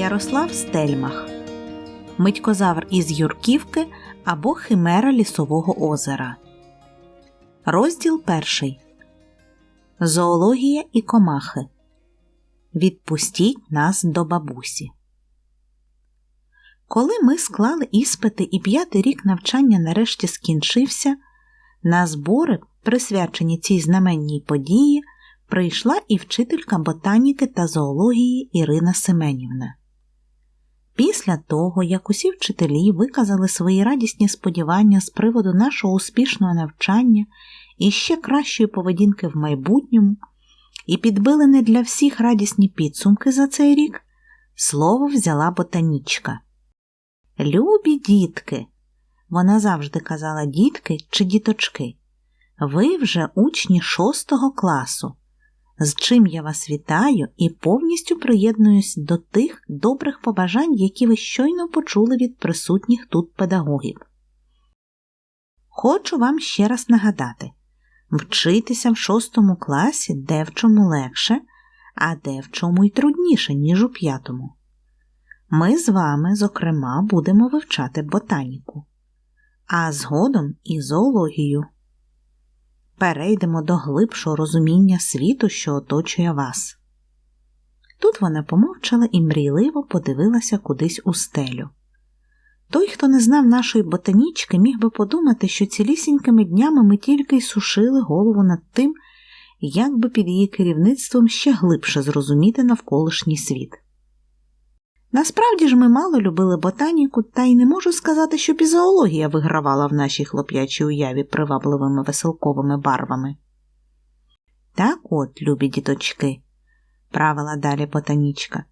Ярослав Стельмах Митькозавр із Юрківки або Химера Лісового озера. Розділ перший Зоологія і комахи. Відпустіть нас до бабусі. Коли ми склали іспити і п'ятий рік навчання нарешті скінчився, на збори, присвячені цій знаменній події, прийшла і вчителька ботаніки та зоології Ірина Семенівна. Після того, як усі вчителі виказали свої радісні сподівання з приводу нашого успішного навчання і ще кращої поведінки в майбутньому, і підбили не для всіх радісні підсумки за цей рік, слово взяла ботанічка. Любі дітки, вона завжди казала дітки чи діточки, ви вже учні шостого класу з чим я вас вітаю і повністю приєднуюсь до тих добрих побажань, які ви щойно почули від присутніх тут педагогів. Хочу вам ще раз нагадати вчитися в шостому класі де в чому легше, а де в чому й трудніше, ніж у п'ятому. Ми з вами, зокрема, будемо вивчати ботаніку, а згодом і зоологію перейдемо до глибшого розуміння світу, що оточує вас. Тут вона помовчала і мрійливо подивилася кудись у стелю. Той, хто не знав нашої ботанічки, міг би подумати, що цілісінькими днями ми тільки й сушили голову над тим, як би під її керівництвом ще глибше зрозуміти навколишній світ. Насправді ж ми мало любили ботаніку, та й не можу сказати, що пізоологія вигравала в нашій хлоп'ячій уяві привабливими веселковими барвами. Так от, любі діточки, правила далі ботанічка,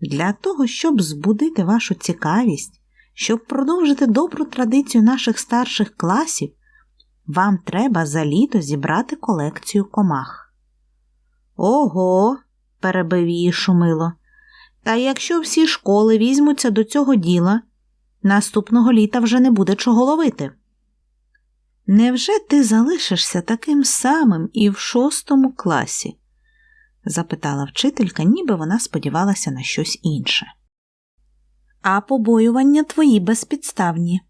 для того, щоб збудити вашу цікавість, щоб продовжити добру традицію наших старших класів, вам треба за літо зібрати колекцію комах. Ого, перебив її шумило. Та якщо всі школи візьмуться до цього діла, наступного літа вже не буде чого ловити. Невже ти залишишся таким самим і в шостому класі? запитала вчителька, ніби вона сподівалася на щось інше. А побоювання твої безпідставні.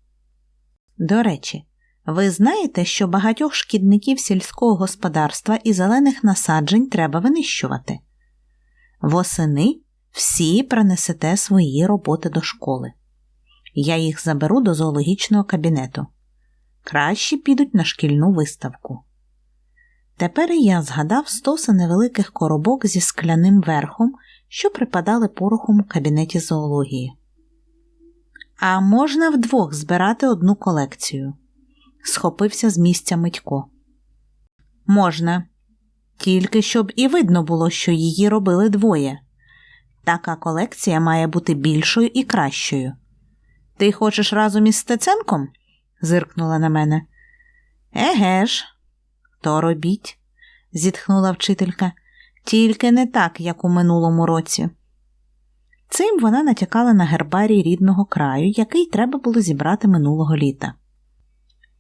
До речі, ви знаєте, що багатьох шкідників сільського господарства і зелених насаджень треба винищувати. Восени всі принесете свої роботи до школи. Я їх заберу до зоологічного кабінету. Краще підуть на шкільну виставку. Тепер і я згадав стоса невеликих коробок зі скляним верхом, що припадали порохом у кабінеті зоології. А можна вдвох збирати одну колекцію? схопився з місця Митько. Можна, тільки щоб і видно було, що її робили двоє. Така колекція має бути більшою і кращою. Ти хочеш разом із Стеценком? зиркнула на мене. Еге ж, то робіть, зітхнула вчителька, тільки не так, як у минулому році. Цим вона натякала на гербарій рідного краю, який треба було зібрати минулого літа.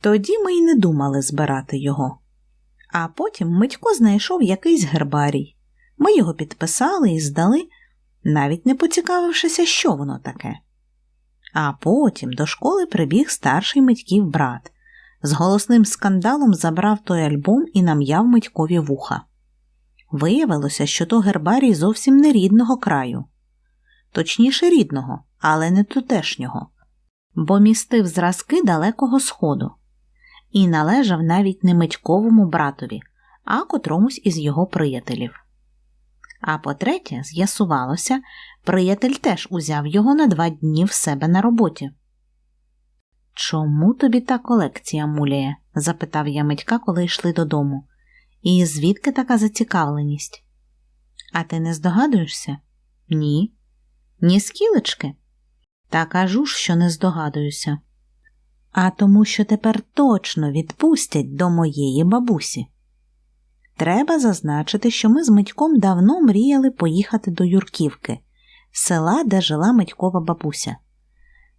Тоді ми й не думали збирати його. А потім Митько знайшов якийсь гербарій. Ми його підписали і здали навіть не поцікавившися, що воно таке. А потім до школи прибіг старший Митьків брат. З голосним скандалом забрав той альбом і нам'яв Митькові вуха. Виявилося, що то гербарій зовсім не рідного краю, точніше рідного, але не тутешнього, бо містив зразки далекого сходу і належав навіть не Митьковому братові, а котромусь із його приятелів. А по-третє, з'ясувалося, приятель теж узяв його на два дні в себе на роботі. Чому тобі та колекція муляє? запитав я Митька, коли йшли додому. І звідки така зацікавленість? А ти не здогадуєшся? Ні. Ні скілечки? Та кажу ж, що не здогадуюся. А тому, що тепер точно відпустять до моєї бабусі. Треба зазначити, що ми з Митьком давно мріяли поїхати до Юрківки, села, де жила Митькова бабуся.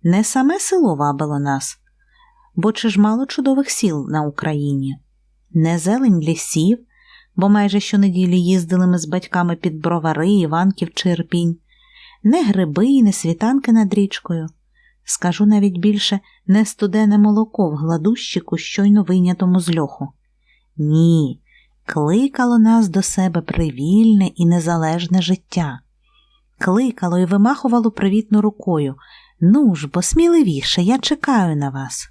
Не саме село вабило нас, бо чи ж мало чудових сіл на Україні, не зелень лісів, бо майже щонеділі їздили ми з батьками під бровари, Іванків чи Ірпінь, не гриби не світанки над річкою. Скажу навіть більше не студене молоко в гладущику, щойно вийнятому з льоху. Ні, кликало нас до себе привільне і незалежне життя. Кликало і вимахувало привітну рукою. Ну ж, бо сміливіше, я чекаю на вас.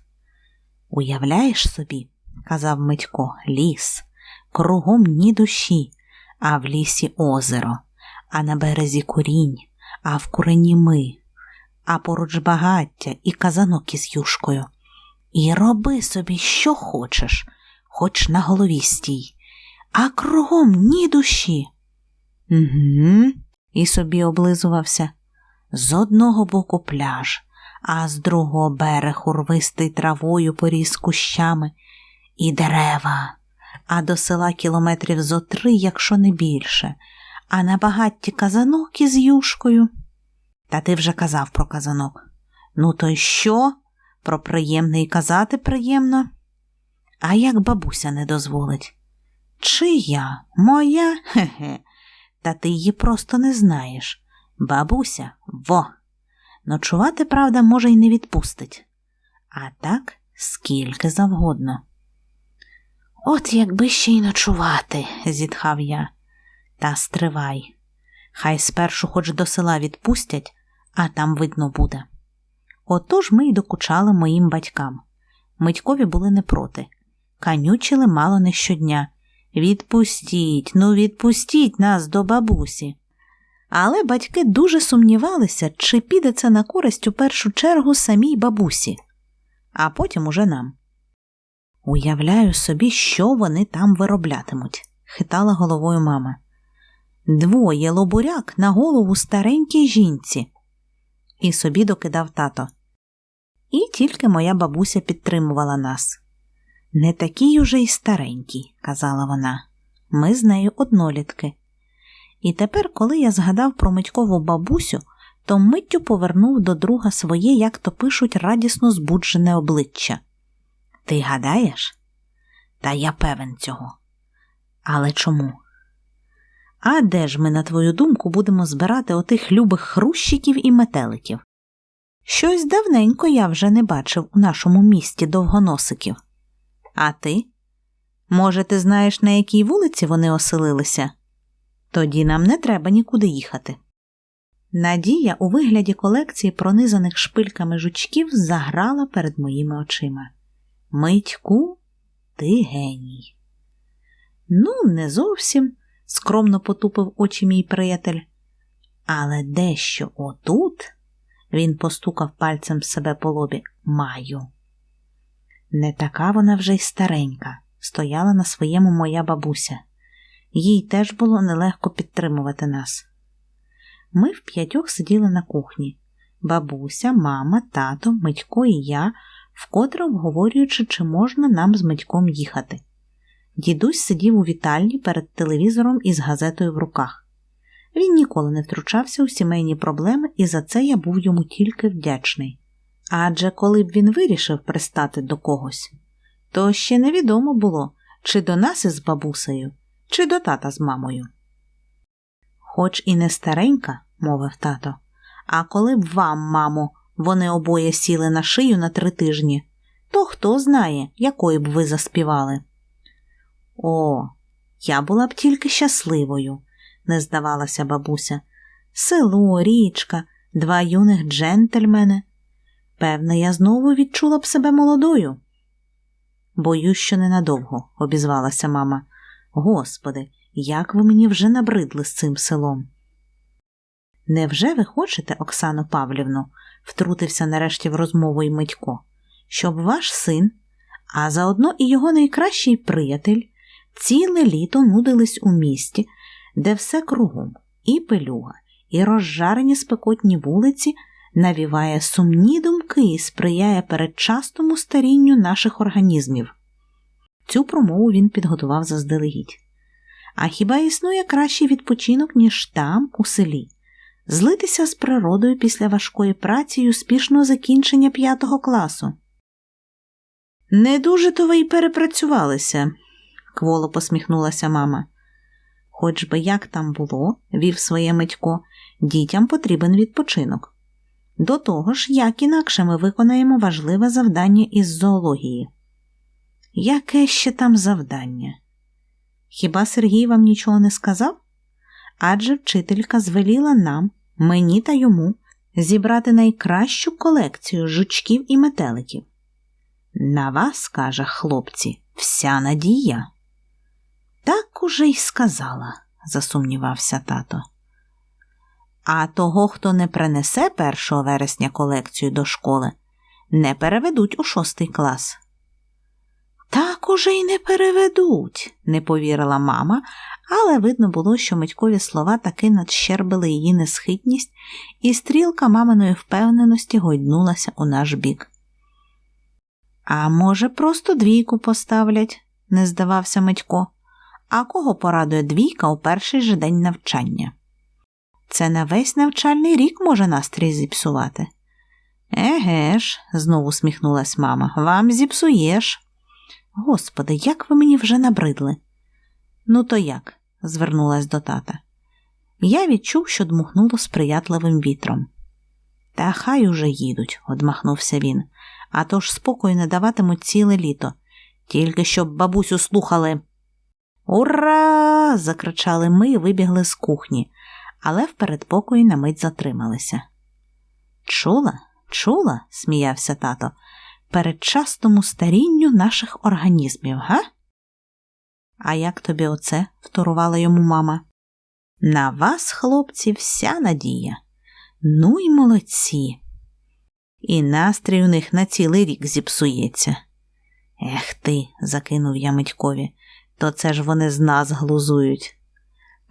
Уявляєш собі, казав Митько, ліс, кругом ні душі, а в лісі озеро, а на березі курінь, а в курені ми, а поруч багаття і казанок із юшкою. І роби собі, що хочеш, хоч на голові стій, а кругом ні душі. Угу, і собі облизувався. З одного боку пляж, а з другого берег урвистий травою поріс кущами і дерева, а до села кілометрів зо три, якщо не більше, а на багатті казанок із юшкою. Та ти вже казав про казанок. Ну, то й що? Про приємне і казати приємно. А як бабуся не дозволить? Чия? Моя? Хе-хе. Та ти її просто не знаєш. Бабуся, во. Ночувати, правда, може, й не відпустить. А так скільки завгодно. От якби ще й ночувати, зітхав я. Та стривай. Хай спершу хоч до села відпустять, а там видно буде. Отож ми й докучали моїм батькам. Митькові були не проти. Канючили мало не щодня. Відпустіть, ну відпустіть нас до бабусі. Але батьки дуже сумнівалися, чи піде це на користь у першу чергу самій бабусі, а потім уже нам. Уявляю собі, що вони там вироблятимуть, хитала головою мама. Двоє лобуряк на голову старенькій жінці. І собі докидав тато. І тільки моя бабуся підтримувала нас. Не такий уже й старенький, казала вона. Ми з нею однолітки. І тепер, коли я згадав про Митькову бабусю, то миттю повернув до друга своє, як то пишуть, радісно збуджене обличчя. Ти гадаєш? Та я певен цього. Але чому? А де ж ми, на твою думку, будемо збирати отих любих хрущиків і метеликів? Щось давненько я вже не бачив у нашому місті довгоносиків. А ти? Може, ти знаєш, на якій вулиці вони оселилися? Тоді нам не треба нікуди їхати. Надія у вигляді колекції пронизаних шпильками жучків заграла перед моїми очима. Митьку, ти геній. Ну, не зовсім, скромно потупив очі мій приятель. Але дещо отут, він постукав пальцем себе по лобі, маю. Не така вона вже й старенька, стояла на своєму моя бабуся. Їй теж було нелегко підтримувати нас. Ми в п'ятьох сиділи на кухні бабуся, мама, тато, Митько і я, вкотре обговорюючи, чи можна нам з Митьком їхати. Дідусь сидів у вітальні перед телевізором із газетою в руках. Він ніколи не втручався у сімейні проблеми, і за це я був йому тільки вдячний. Адже коли б він вирішив пристати до когось, то ще невідомо було, чи до нас із бабусею, чи до тата з мамою. Хоч і не старенька, мовив тато, а коли б вам, мамо, вони обоє сіли на шию на три тижні, то хто знає, якої б ви заспівали. О, я була б тільки щасливою, не здавалася бабуся. Село, річка, два юних джентльмени. Певне, я знову відчула б себе молодою. Боюсь, що ненадовго, обізвалася мама. Господи, як ви мені вже набридли з цим селом. Невже ви хочете, Оксано Павлівну, втрутився нарешті в розмову й Митько, щоб ваш син, а заодно і його найкращий приятель, ціле літо нудились у місті, де все кругом, і пилюга, і розжарені спекотні вулиці навіває сумні думки і сприяє передчастому старінню наших організмів. Цю промову він підготував заздалегідь. А хіба існує кращий відпочинок, ніж там, у селі? Злитися з природою після важкої праці й успішного закінчення п'ятого класу. Не дуже то ви й перепрацювалися, кволо посміхнулася мама. Хоч би як там було, вів своє Митько, дітям потрібен відпочинок. До того ж, як інакше ми виконаємо важливе завдання із зоології. Яке ще там завдання? Хіба Сергій вам нічого не сказав? Адже вчителька звеліла нам, мені та йому, зібрати найкращу колекцію жучків і метеликів. На вас, каже хлопці, вся надія. Так уже й сказала, засумнівався тато. А того, хто не принесе 1 вересня колекцію до школи, не переведуть у шостий клас. Так уже й не переведуть, не повірила мама, але видно було, що Митькові слова таки надщербили її несхитність, і стрілка маминої впевненості гойднулася у наш бік. А може, просто двійку поставлять, не здавався Митько. А кого порадує двійка у перший же день навчання? Це на весь навчальний рік може настрій зіпсувати. Еге ж, знову усміхнулась мама, вам зіпсуєш. Господи, як ви мені вже набридли. Ну, то як? звернулась до тата. Я відчув, що дмухнуло сприятливим вітром. Та хай уже їдуть, одмахнувся він, а то ж спокою не даватимуть ціле літо, тільки щоб бабусю слухали. Ура! закричали ми і вибігли з кухні, але в передпокої на мить затрималися. Чула, чула, сміявся тато, передчасному старінню наших організмів, га? А як тобі оце? вторувала йому мама. На вас, хлопці, вся надія. Ну й молодці. І настрій у них на цілий рік зіпсується. Ех ти, закинув я Митькові, то це ж вони з нас глузують.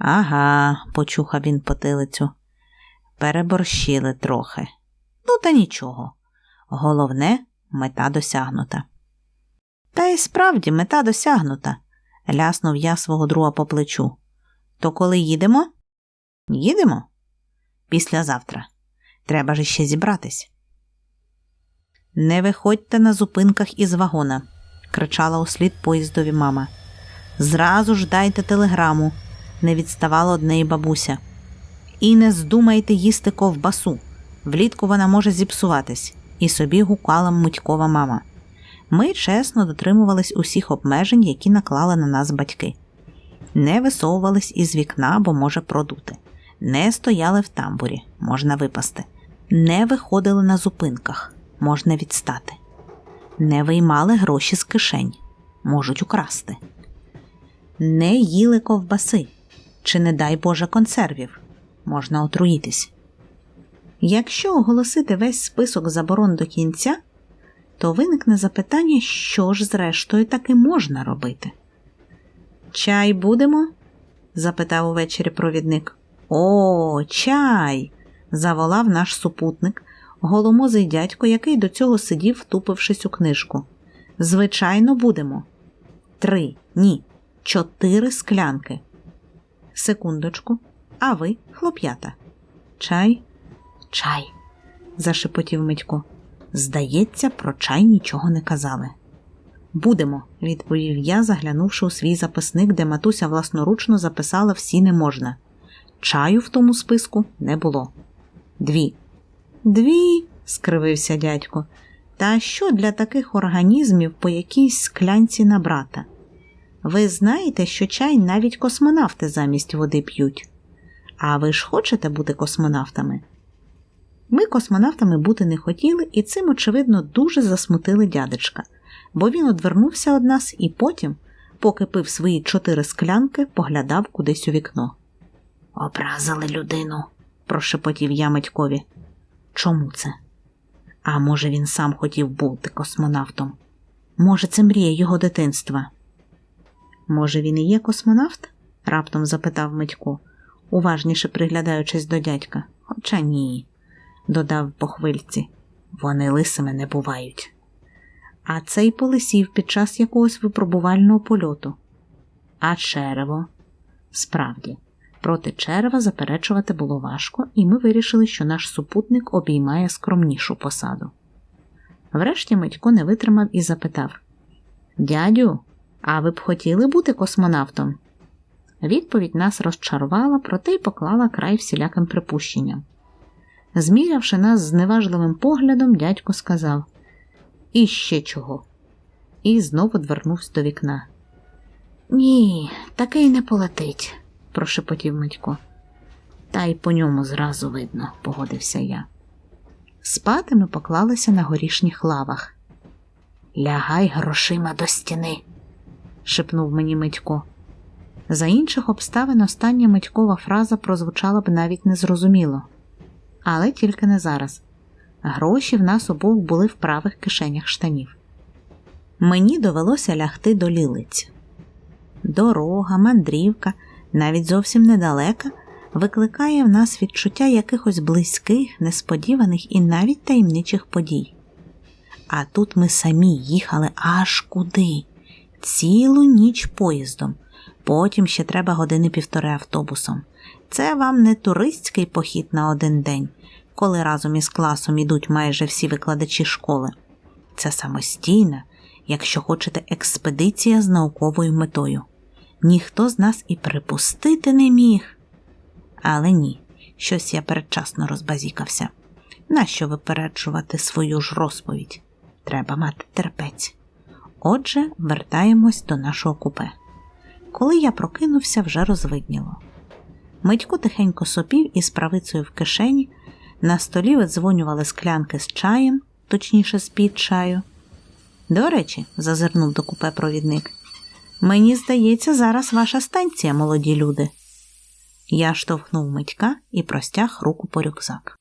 Ага, почухав він потилицю. Переборщили трохи. Ну, та нічого. Головне, мета досягнута. Та й справді мета досягнута, ляснув я свого друга по плечу. То коли їдемо? Їдемо? Післязавтра. Треба ж іще зібратись. Не виходьте на зупинках із вагона, кричала услід поїздові мама. Зразу ж дайте телеграму, не відставала од неї бабуся. І не здумайте їсти ковбасу. Влітку вона може зіпсуватись, і собі гукала мутькова мама. Ми чесно дотримувались усіх обмежень, які наклали на нас батьки. Не висовувались із вікна, бо може продути, не стояли в тамбурі, можна випасти, не виходили на зупинках, можна відстати, не виймали гроші з кишень, можуть украсти, не їли ковбаси, чи, не дай Боже, консервів, можна отруїтись. Якщо оголосити весь список заборон до кінця, то виникне запитання, що ж зрештою таки можна робити. Чай будемо? запитав увечері провідник. О, чай. заволав наш супутник, голомозий дядько, який до цього сидів, втупившись у книжку. Звичайно, будемо. Три, ні, чотири склянки. Секундочку, а ви, хлоп'ята. Чай, чай, зашепотів Митько. Здається, про чай нічого не казали. Будемо, відповів я, заглянувши у свій записник, де матуся власноручно записала всі не можна. Чаю в тому списку не було. Дві. Дві, скривився дядько. Та що для таких організмів по якійсь склянці на брата? Ви знаєте, що чай навіть космонавти замість води п'ють. А ви ж хочете бути космонавтами? Ми космонавтами бути не хотіли, і цим, очевидно, дуже засмутили дядечка, бо він одвернувся від нас і потім, поки пив свої чотири склянки, поглядав кудись у вікно. Образили людину, прошепотів я Митькові. Чому це? А може, він сам хотів бути космонавтом? Може, це мрія його дитинства? Може, він і є космонавт? раптом запитав Митько, уважніше приглядаючись до дядька. Хоча ні, додав по хвильці. Вони лисими не бувають. А цей полисів під час якогось випробувального польоту. А черево? Справді, проти черева заперечувати було важко, і ми вирішили, що наш супутник обіймає скромнішу посаду. Врешті Митько не витримав і запитав Дядю, а ви б хотіли бути космонавтом? Відповідь нас розчарувала, проте й поклала край всіляким припущенням. Змірявши нас зневажливим поглядом, дядько сказав І ще чого. І знову двернувся до вікна. Ні, такий не полетить, прошепотів Митько. Та й по ньому зразу видно, погодився я. Спати ми поклалися на горішніх лавах. Лягай грошима до стіни, шепнув мені Митько. За інших обставин остання Митькова фраза прозвучала б навіть незрозуміло. Але тільки не зараз. Гроші в нас обох були в правих кишенях штанів. Мені довелося лягти до лілиць. Дорога, мандрівка, навіть зовсім недалека, викликає в нас відчуття якихось близьких, несподіваних і навіть таємничих подій. А тут ми самі їхали аж куди, цілу ніч поїздом, потім ще треба години півтори автобусом. Це вам не туристський похід на один день, коли разом із класом ідуть майже всі викладачі школи. Це самостійна, якщо хочете, експедиція з науковою метою. Ніхто з нас і припустити не міг. Але ні, щось я передчасно розбазікався. Нащо випереджувати свою ж розповідь? Треба мати терпець. Отже, вертаємось до нашого купе. Коли я прокинувся, вже розвидніло. Митько тихенько сопів із правицею в кишені, на столі видзвонювали склянки з чаєм, точніше, з під чаю. До речі, зазирнув до купе провідник. Мені здається, зараз ваша станція, молоді люди. Я штовхнув митька і простяг руку по рюкзак.